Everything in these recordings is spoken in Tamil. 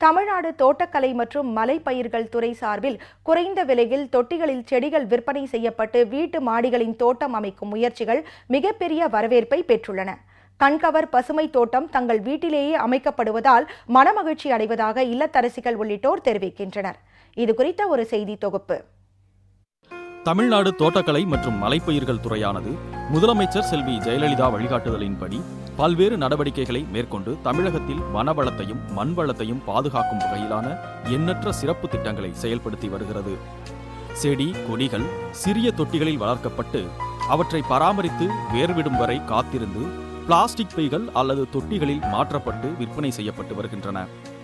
தமிழ்நாடு தோட்டக்கலை மற்றும் மலைப்பயிர்கள் துறை சார்பில் குறைந்த விலையில் தொட்டிகளில் செடிகள் விற்பனை செய்யப்பட்டு வீட்டு மாடிகளின் தோட்டம் அமைக்கும் முயற்சிகள் மிகப்பெரிய வரவேற்பை பெற்றுள்ளன. கண்கவர் பசுமை தோட்டம் தங்கள் வீட்டிலேயே அமைக்கப்படுவதால் மனமகிழ்ச்சி அடைவதாக இல்லத்தரசிகள் உள்ளிட்டோர் தெரிவிக்கின்றனர். இது குறித்த ஒரு செய்தி தொகுப்பு. தமிழ்நாடு தோட்டக்கலை மற்றும் மலைப்பயிர்கள் துறையானது முதலமைச்சர் செல்வி ஜெயலலிதா வழிகாட்டுதலின்படி பல்வேறு நடவடிக்கைகளை மேற்கொண்டு தமிழகத்தில் வனவளத்தையும் மண்வளத்தையும் பாதுகாக்கும் வகையிலான எண்ணற்ற சிறப்பு திட்டங்களை செயல்படுத்தி வருகிறது. செடி கொடிகள் சிறிய தொட்டிகளில் வளர்க்கப்பட்டு அவற்றை பராமரித்து வேர்விடும் வரை காத்திருந்து பிளாஸ்டிக் பைகள் அல்லது தொட்டிகளில் மாற்றப்பட்டு விற்பனை செய்யப்பட்டு வருகின்றன.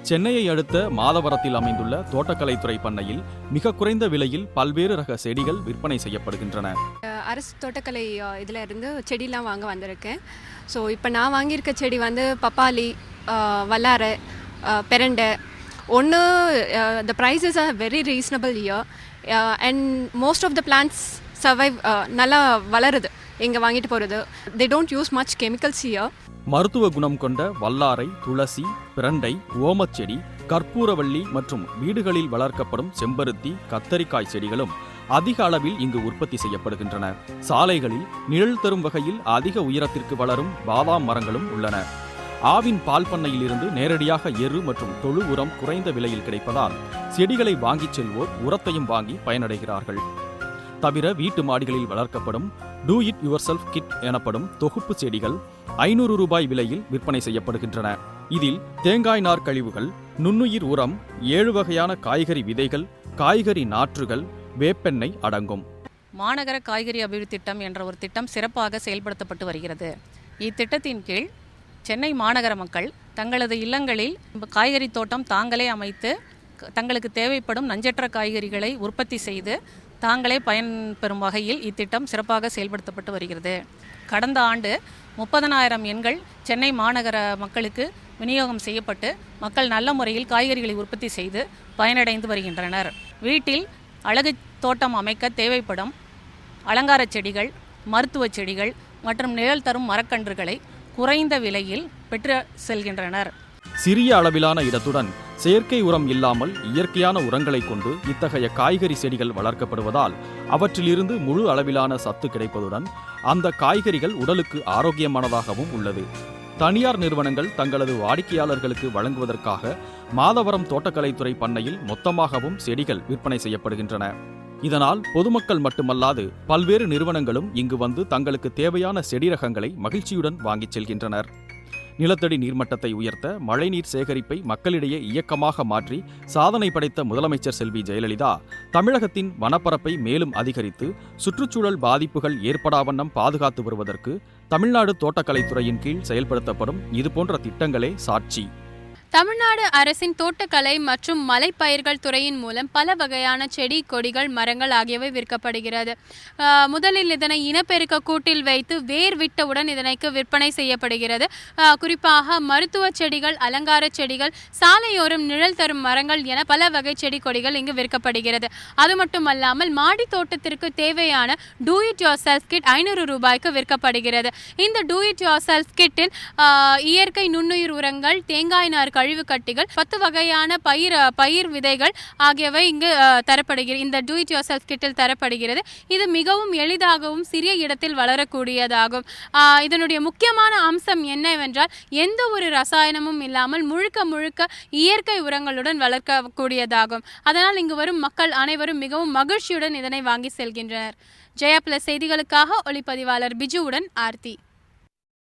சென்னையை அடுத்த மாதவரத்தில் அமைந்துள்ள தோட்டக்கலைத்துறை பண்ணையில் மிக குறைந்த விலையில் பல்வேறு ரக செடிகள் விற்பனை செய்யப்படுகின்றன. அரசு தோட்டக்கலை இதில் இருந்து செடிலாம் வாங்க வந்திருக்கேன். ஸோ இப்போ நான் வாங்கியிருக்க செடி வந்து பப்பாளி வல்லாரை பெரண்டை. ஒன்று the prices are very reasonable here and most of the plants survive நல்லா வளருது. இங்கே வாங்கிட்டு போகிறது they don't use much chemicals here மருத்துவ குணம் கொண்ட வல்லாரை துளசி பிரண்டை ஓமச்செடி கற்பூரவள்ளி மற்றும் வீடுகளில் வளர்க்கப்படும் செம்பருத்தி கத்தரிக்காய் செடிகளும் அதிக அளவில் இங்கு உற்பத்தி செய்யப்படுகின்றன. சாலைகளில் நிழல் தரும் வகையில் அதிக உயரத்திற்கு வளரும் பாதாம் மரங்களும் உள்ளன. ஆவின் பால் பண்ணையில் இருந்து நேரடியாக எரு மற்றும் தொழு உரம் குறைந்த விலையில் கிடைப்பதால் செடிகளை வாங்கிச் செல்வோர் உரத்தையும் வாங்கி பயனடைகிறார்கள். தவிர வீட்டு மாடிகளில் வளர்க்கப்படும் do it yourself kit எனப்படும் தொகுப்பு செடிகள் ஐநூறு ரூபாய் விலையில் விற்பனை செய்யப்படுகின்றன. இதில் தேங்காய் நார் கழிவுகள் நுண்ணுயிர் உரம் ஏழு வகையான காய்கறி விதைகள் காய்கறி நாற்றுகள் வேப்பெண்ணெய் அடங்கும். மாநகர காய்கறி அபிவிருத்தி திட்டம் என்ற ஒரு திட்டம் சிறப்பாக செயல்படுத்தப்பட்டு வருகிறது. இத்திட்டத்தின் கீழ் சென்னை மாநகர மக்கள் தங்களது இல்லங்களில் காய்கறி தோட்டம் தாங்களே அமைத்து தங்களுக்கு தேவைப்படும் நஞ்சற்ற காய்கறிகளை உற்பத்தி செய்து தாங்களே பயன்பெறும் வகையில் இத்திட்டம் சிறப்பாக செயல்படுத்தப்பட்டு வருகிறது. கடந்த ஆண்டு முப்பதனாயிரம் எண்கள் சென்னை மாநகர மக்களுக்கு விநியோகம் செய்யப்பட்டு மக்கள் நல்ல முறையில் காய்கறிகளை உற்பத்தி செய்து பயனடைந்து வருகின்றனர். வீட்டில் அழகு தோட்டம் அமைக்க தேவைப்படும் அலங்கார செடிகள் மருத்துவ செடிகள் மற்றும் நிழல் தரும் மரக்கன்றுகளை குறைந்த விலையில் பெற்று செல்கின்றனர். சிறிய அளவிலான இடத்துடன் செயற்கை உரம் இல்லாமல் இயற்கையான உரங்களை கொண்டு இத்தகைய காய்கறி செடிகள் வளர்க்கப்படுவதால் அவற்றிலிருந்து முழு அளவிலான சத்து கிடைப்பதுடன் அந்த காய்கறிகள் உடலுக்கு ஆரோக்கியமானதாகவும் உள்ளது. தனியார் நிறுவனங்கள் தங்களது வாடிக்கையாளர்களுக்கு வழங்குவதற்காக மாதவரம் தோட்டக்கலைத்துறை பண்ணையில் மொத்தமாகவும் செடிகள் விற்பனை செய்யப்படுகின்றன. இதனால் பொதுமக்கள் மட்டுமல்லாது பல்வேறு நிறுவனங்களும் இங்கு வந்து தங்களுக்கு தேவையான செடி ரகங்களை மகிழ்ச்சியுடன் வாங்கிச் செல்கின்றனர். நிலத்தடி நீர்மட்டத்தை உயர்த்த மழைநீர் சேகரிப்பை மக்களிடையே இயக்கமாக மாற்றி சாதனை படைத்த முதலமைச்சர் செல்வி ஜெயலலிதா தமிழகத்தின் வனப்பரப்பை மேலும் அதிகரித்து சுற்றுச்சூழல் பாதிப்புகள் ஏற்படாவண்ணம் பாதுகாத்து வருவதற்கு தமிழ்நாடு தோட்டக்கலைத்துறையின் கீழ் செயல்படுத்தப்படும் இதுபோன்ற திட்டங்களே சாட்சி. தமிழ்நாடு அரசின் தோட்டக்கலை மற்றும் மலைப்பயிர்கள் துறையின் மூலம் பல வகையான செடி கொடிகள் மரங்கள் ஆகியவை விற்கப்படுகிறது. முதலில் இதனை இனப்பெருக்க கூட்டில் வைத்து வேர் விட்டவுடன் இதனைக்கு விற்பனை செய்யப்படுகிறது. குறிப்பாக மருத்துவ செடிகள் அலங்கார செடிகள் சாலையோரம் நிழல் தரும் மரங்கள் என பல வகை செடி கொடிகள் இங்கு விற்கப்படுகிறது. அது மட்டுமல்லாமல் மாடி தோட்டத்திற்கு தேவையான do it yourself kit ஐநூறு ரூபாய்க்கு விற்கப்படுகிறது. இந்த டூ இட் யோர் செல்ஃப் கிட்டில் இயற்கை நுண்ணுயிர் உரங்கள் தேங்காய் நார்கள் கழிவு கட்டிகள் பத்து வகையான பயிர் பயிர் விதைகள் ஆகியவை இங்கு தரப்படுகிறது இந்த டூ இட் யோர் செல்ஃப் கிட்டில் தரப்படுகிறது. இது மிகவும் எளிதாகவும் சிறிய இடத்தில் வளரக்கூடியதாகும். இதனுடைய முக்கியமான அம்சம் என்னவென்றால் எந்த ஒரு ரசாயனமும் இல்லாமல் முழுக்க முழுக்க இயற்கை உரங்களுடன் வளர்க்கக்கூடியதாகும். அதனால் இங்கு வரும் மக்கள் அனைவரும் மிகவும் மகிழ்ச்சியுடன் இதனை வாங்கி செல்கின்றனர். ஜெயா பிளஸ் செய்திகளுக்காக ஒளிப்பதிவாளர் பிஜுவுடன் ஆர்த்தி.